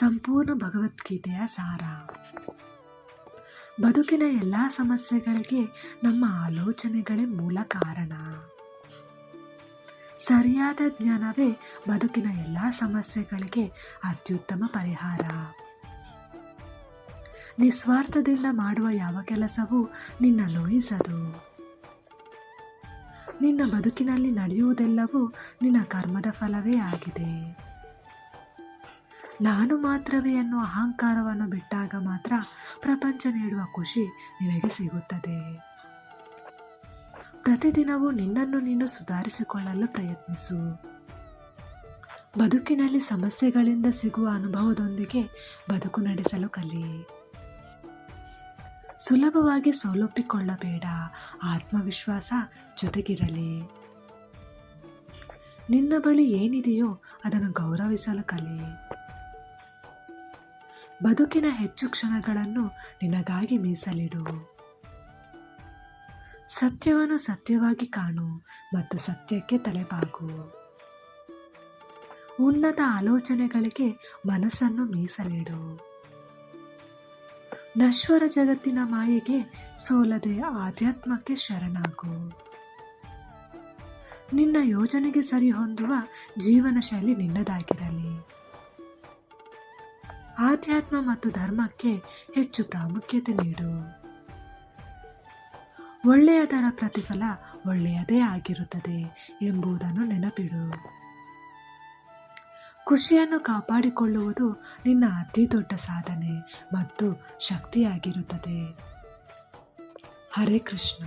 ಸಂಪೂರ್ಣ ಭಗವದ್ಗೀತೆಯ ಸಾರ ಬದುಕಿನ ಎಲ್ಲ ಸಮಸ್ಯೆಗಳಿಗೆ ನಮ್ಮ ಆಲೋಚನೆಗಳೇ ಮೂಲ ಕಾರಣ. ಸರಿಯಾದ ಜ್ಞಾನವೇ ಬದುಕಿನ ಎಲ್ಲ ಸಮಸ್ಯೆಗಳಿಗೆ ಅತ್ಯುತ್ತಮ ಪರಿಹಾರ. ನಿಸ್ವಾರ್ಥದಿಂದ ಮಾಡುವ ಯಾವ ಕೆಲಸವೂ ನಿನ್ನ ನೋಯಿಸದು ನಿನ್ನ ಬದುಕಿನಲ್ಲಿ ನಡೆಯುವುದೆಲ್ಲವೂ ನಿನ್ನ ಕರ್ಮದ ಫಲವೇ ಆಗಿದೆ. ನಾನು ಮಾತ್ರವೇ ಅನ್ನೋ ಅಹಂಕಾರವನ್ನು ಬಿಟ್ಟಾಗ ಮಾತ್ರ ಪ್ರಪಂಚ ನೀಡುವ ಖುಷಿ ನಿನಗೆ ಸಿಗುತ್ತದೆ. ಪ್ರತಿದಿನವೂ ನಿನ್ನನ್ನು ನೀನು ಸುಧಾರಿಸಿಕೊಳ್ಳಲು ಪ್ರಯತ್ನಿಸು. ಬದುಕಿನಲ್ಲಿ ಸಮಸ್ಯೆಗಳಿಂದ ಸಿಗುವ ಅನುಭವದೊಂದಿಗೆ ಬದುಕು ನಡೆಸಲು ಕಲಿ. ಸುಲಭವಾಗಿ ಸೋಲೊಪ್ಪಿಕೊಳ್ಳಬೇಡ. ಆತ್ಮವಿಶ್ವಾಸ ಜೊತೆಗಿರಲಿ. ನಿನ್ನ ಬಳಿ ಏನಿದೆಯೋ ಅದನ್ನು ಗೌರವಿಸಲು ಕಲಿ. ಬದುಕಿನ ಹೆಚ್ಚು ಕ್ಷಣಗಳನ್ನು ನಿನಗಾಗಿ ಮೀಸಲಿಡು. ಸತ್ಯವನ್ನು ಸತ್ಯವಾಗಿ ಕಾಣು ಮತ್ತು ಸತ್ಯಕ್ಕೆ ತಲೆಬಾಗು. ಉನ್ನತ ಆಲೋಚನೆಗಳಿಗೆ ಮನಸ್ಸನ್ನು ಮೀಸಲಿಡು. ನಶ್ವರ ಜಗತ್ತಿನ ಮಾಯೆಗೆ ಸೋಲದೆ ಆಧ್ಯಾತ್ಮಕ್ಕೆ ಶರಣಾಗು. ನಿನ್ನ ಯೋಜನೆಗೆ ಸರಿಹೊಂದುವ ಜೀವನ ಶೈಲಿ ನಿನ್ನದಾಗಿರಲಿ. ಆಧ್ಯಾತ್ಮ ಮತ್ತು ಧರ್ಮಕ್ಕೆ ಹೆಚ್ಚು ಪ್ರಾಮುಖ್ಯತೆ ನೀಡು. ಒಳ್ಳೆಯದರ ಪ್ರತಿಫಲ ಒಳ್ಳೆಯದೇ ಆಗಿರುತ್ತದೆ ಎಂಬುದನ್ನು ನೆನಪಿಡು. ಖುಷಿಯನ್ನು ಕಾಪಾಡಿಕೊಳ್ಳುವುದು ನಿನ್ನ ಅತಿ ದೊಡ್ಡ ಸಾಧನೆ ಮತ್ತು ಶಕ್ತಿಯಾಗಿರುತ್ತದೆ. ಹರೇ ಕೃಷ್ಣ.